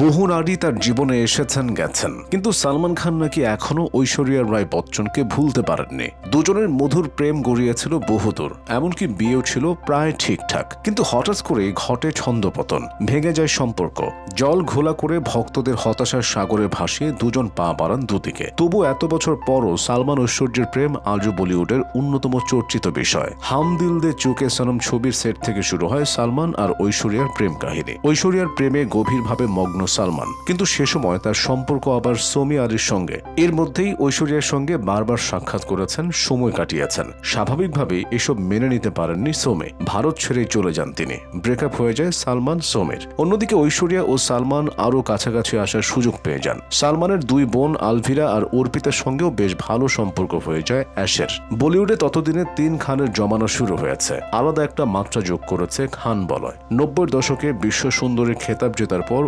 বহু নারী তার জীবনে এসেছেন, গেছেন। কিন্তু সালমান খান নাকি এখনও ঐশ্বরিয়া রায় বচ্চনকে ভুলতে পারেননি। দুজনের মধুর প্রেম গড়িয়েছিল বহুদূর। এমনকি বিয়েও ছিল প্রায় ঠিকঠাক। কিন্তু হঠাৎ করে ঘটে ছন্দপতন, ভেঙে যায় সম্পর্ক। জল ঘোলা করে ভক্তদের হতাশার সাগরে ভাসিয়ে দুজন পা বাড়ান দুদিকে। তবু এত বছর পরও সালমান ঐশ্বর্যের প্রেম আজও বলিউডের অন্যতম চর্চিত বিষয়। হাম দিল দে চুকে সনম ছবির সেট থেকে শুরু হয় সালমান আর ঐশ্বরিয়ার প্রেম কাহিনী। ঐশ্বরিয়ার প্রেমে গভীরভাবে মগ্ন সালমান। কিন্তু সে সময় তার সম্পর্ক আবার সোমি আলীর সঙ্গে। এর মধ্যেই ঐশ্বরিয়ার সঙ্গে বারবার সাক্ষাৎ করেছেন, সময় কাটিয়েছেন। স্বাভাবিকভাবেই এসব মেনে নিতে পারেননি সোমে। ভারত ছেড়ে চলে যান তিনি। ব্রেকআপ হয়ে যায় সালমান সোমের। অন্যদিকে ঐশ্বরিয়া ও সালমান আরও কাছাকাছি আসার সুযোগ পেয়ে যান। সালমানের দুই বোন আলভিরা আর অর্পিতার সঙ্গেও বেশ ভালো সম্পর্ক হয়ে যায় অ্যাশের। বলিউডে ততদিনে তিন খানের জমানো শুরু হয়েছে। আলাদা একটা মাত্রা যোগ করেছে খান বলয়। নব্বই দশকে বিশ্ব সুন্দরীর খেতাব জেতার পর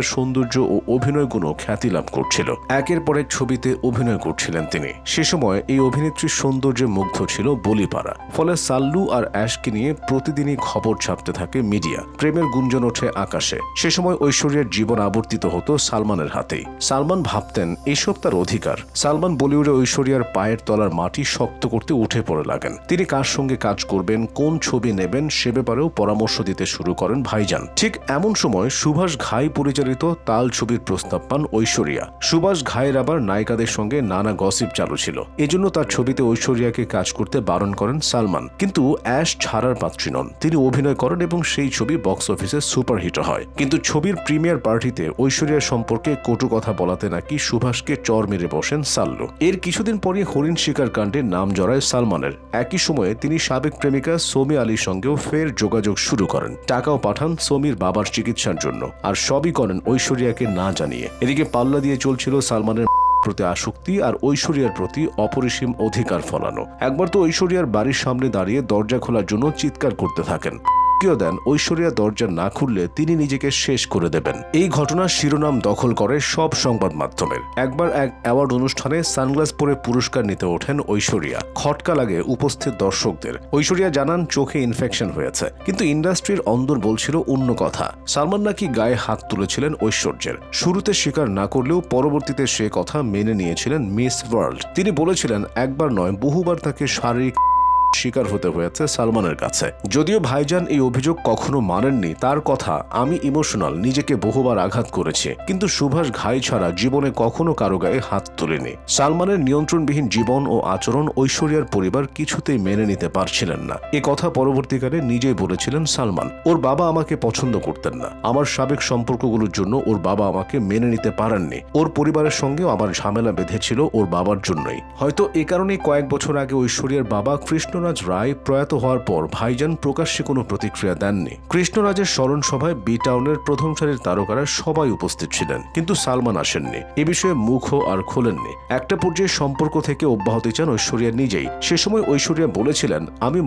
ঐশ্বরিয়ার সৌন্দর্য ও অভিনয় গুণ খ্যাতি লাভ করছিল। একের পর এক ছবিতে অভিনয় করছিলেন তিনি। সে সময় এই অভিনেত্রীর সৌন্দর্যে মুগ্ধ ছিল বলিপাড়া। ফলে সাল্লু আর অ্যাশকে নিয়ে প্রতিদিনই খবর ছাপতে থাকে মিডিয়া। প্রেমের গুঞ্জন ওঠে আকাশে। সে সময় ঐশ্বরিয়ার জীবন আবর্তিত হতো সালমানের হাতেই। সালমান ভাবতেন, এসব তার অধিকার। সালমান বলিউডে ঐশ্বরিয়ার পায়ের তলার মাটি শক্ত করতে উঠে পড়ে লাগেন। তিনি কার সঙ্গে কাজ করবেন, কোন ছবি নেবেন, সে ব্যাপারেও পরামর্শ দিতে শুরু করেন ভাইজান। ঠিক এমন সময় সুভাষ ঘাই পরিচালিত তাল ছবির প্রস্তাব পান ঐশ্বরিয়া। সুভাষ ঘায়ের আবার নায়িকাদের সঙ্গে নানা গসিপ চালু ছিল। এজন্য তার ছবিতে ঐশ্বরিয়াকে কাজ করতে বারণ করেন সালমান। কিন্তু অ্যাশ ছাড়ার পাত্রী নন। তিনি অভিনয় করেন এবং সেই ছবি বক্স অফিসে সুপারহিট হয়। কিন্তু ছবির প্রিমিয়ার পার্টিতে ঐশ্বরিয়ার সম্পর্কে কটু কথা বলাতে নাকি সুভাষকে চর মেরে বসেন সাল্লু। এর কিছুদিন পরে হরিণ শিকার কাণ্ডে নাম জড়ায় সালমানের। একই সময়ে তিনি সাবেক প্রেমিকা সোমি আলীর সঙ্গেও ফের যোগাযোগ শুরু করেন। টাকাও পাঠান সোমির বাবার চিকিৎসার জন্য। আর সবই করেন ঐশ্বরিয়াকে না জানিয়ে। এদিকে পাল্লা দিয়ে চলছিল সালমানের প্রতি আসক্তি আর ঐশ্বরিয়ার প্রতি অপরিসীম অধিকার ফলানো। একবার তো ঐশ্বরিয়ার বাড়ির সামনে দাঁড়িয়ে দরজা খোলার জন্য চিৎকার করতে থাকেন। হুমকিও দেন ঐশ্বরিয়া দরজা না খুললে তিনি নিজেকে শেষ করে দেবেন। এই ঘটনার শিরোনাম দখল করে সব সংবাদ মাধ্যমের। একবার এক অ্যাওয়ার্ড অনুষ্ঠানে সানগ্লাস পরে পুরস্কার নিতে ওঠেন ঐশ্বরিয়া। খটকা লাগে উপস্থিত দর্শকদের। ঐশ্বরিয়া জানান, চোখে ইনফেকশন হয়েছে। কিন্তু ইন্ডাস্ট্রির অন্দর বলছিল অন্য কথা। সালমান নাকি গায়ে হাত তুলেছিলেন ঐশ্বর্যের। শুরুতে স্বীকার না করলেও পরবর্তীতে সে কথা মেনে নিয়েছিলেন মিস ওয়ার্ল্ড। তিনি বলেছিলেন, একবার নয়, বহুবার তাকে শারীরিক শিকার হতে হয়েছে সালমানের কাছে। যদিও ভাইজান এই অভিযোগ কখনো মানেননি, তার কথা আমি ইমোশনাল, নিজেকে বহুবার আঘাত করেছি। কিন্তু সুভাষ ঘাই ছাড়া জীবনে কখনো কারও গায়ে হাত তুলেনি। সালমানের নিয়ন্ত্রণবিহীন জীবন ও আচরণ ঐশ্বরিয়ার পরিবার কিছুতেই মেনে নিতে পারছিলেন না। এ কথা পরবর্তীকালে নিজেই বলেছিলেন সালমান, ওর বাবা আমাকে পছন্দ করতেন না। আমার সাবেক সম্পর্কগুলোর জন্য ওর বাবা আমাকে মেনে নিতে পারেননি। ওর পরিবারের সঙ্গেও আমার ঝামেলা বেঁধেছিল ওর বাবার জন্যই। হয়তো এ কারণে কয়েক বছর আগে ঐশ্বরিয়ার বাবা কৃষ্ণরাজ রায় প্রয়াত হওয়ার পর ভাইজান প্রকাশ্যে কোনো প্রতিক্রিয়া দেননি। কৃষ্ণরাজের স্মরণ সভায় বি টাউনের প্রথম সারির তারকারা সবাই উপস্থিত ছিলেন, কিন্তু সালমান আসেননি। এ বিষয়ে মুখও আর খোলেননি। একটা পর্যায়ে সম্পর্ক থেকে অব্যাহতি চান ঐশ্বরিয়া নিজেই। সে সময় ঐশ্বরিয়া বলেছিলেন, আমি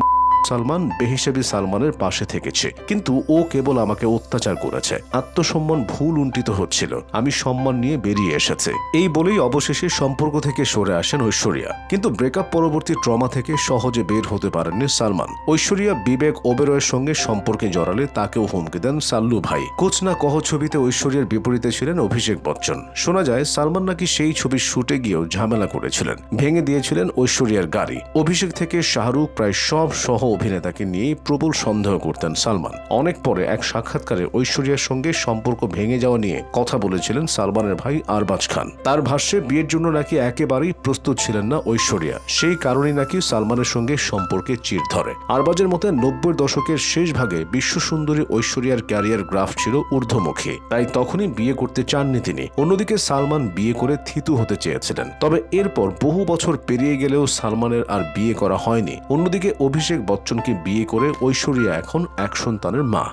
সালমান বেহিসাবি সালমানের পাশে থেকেছে। কিন্তু ও কেবল আমাকে অত্যাচার করেছে। আত্মসম্মান ভুল উন্টিত হচ্ছিল। আমি সম্মান নিয়ে বেরিয়ে এসেছে। এই বলেই অবশেষে সম্পর্ক থেকে সরে আসেন ঐশ্বরিয়া। কিন্তু ব্রেকআপ পরবর্তী ট্রমা থেকে সহজে বের হতে পারেননি সালমান। ঐশ্বরিয়া বিবেক ওবেরয়ের সঙ্গে সম্পর্কে জড়ালে তাকেও হুমকি দেন সাল্লু ভাই। কোচ না কহ ছবিতে ঐশ্বরিয়ার বিপরীতে ছিলেন অভিষেক বচ্চন। শোনা যায়, সালমান নাকি সেই ছবির শুটে গিয়েও ঝামেলা করেছিলেন। ভেঙে দিয়েছিলেন ঐশ্বরিয়ার গাড়ি। অভিষেক থেকে শাহরুখ প্রায় সব সহ অভিনেতাকে নিয়েই প্রবল সন্দেহ করতেন সালমান। অনেক পরে এক সাক্ষাৎকারে ঐশ্বরিয়ার সঙ্গে সম্পর্ক ভেঙে যাওয়া নিয়ে কথা বলেছিলেন সালমানের ভাই আরবাজ খান। তার ভাষ্যে, বিয়ের জন্য নাকি একেবারেই প্রস্তুত ছিলেন না ঐশ্বরিয়া। সেই কারণেই নাকি সালমানের সঙ্গে সম্পর্কে চির ধরে। আরবাজের মতে, নব্বই দশকের শেষ ভাগে বিশ্ব সুন্দরী ঐশ্বরিয়ার ক্যারিয়ার গ্রাফ ছিল ঊর্ধ্বমুখী। তাই তখনই বিয়ে করতে চাননি তিনি। অন্যদিকে সালমান বিয়ে করে থিতু হতে চেয়েছিলেন। তবে এরপর বহু বছর পেরিয়ে গেলেও সালমানের আর বিয়ে করা হয়নি। অন্যদিকে অভিষেক বচ্চনকে বিয়ে করে ঐশ্বরিয়া এখন এক সন্তানের মা।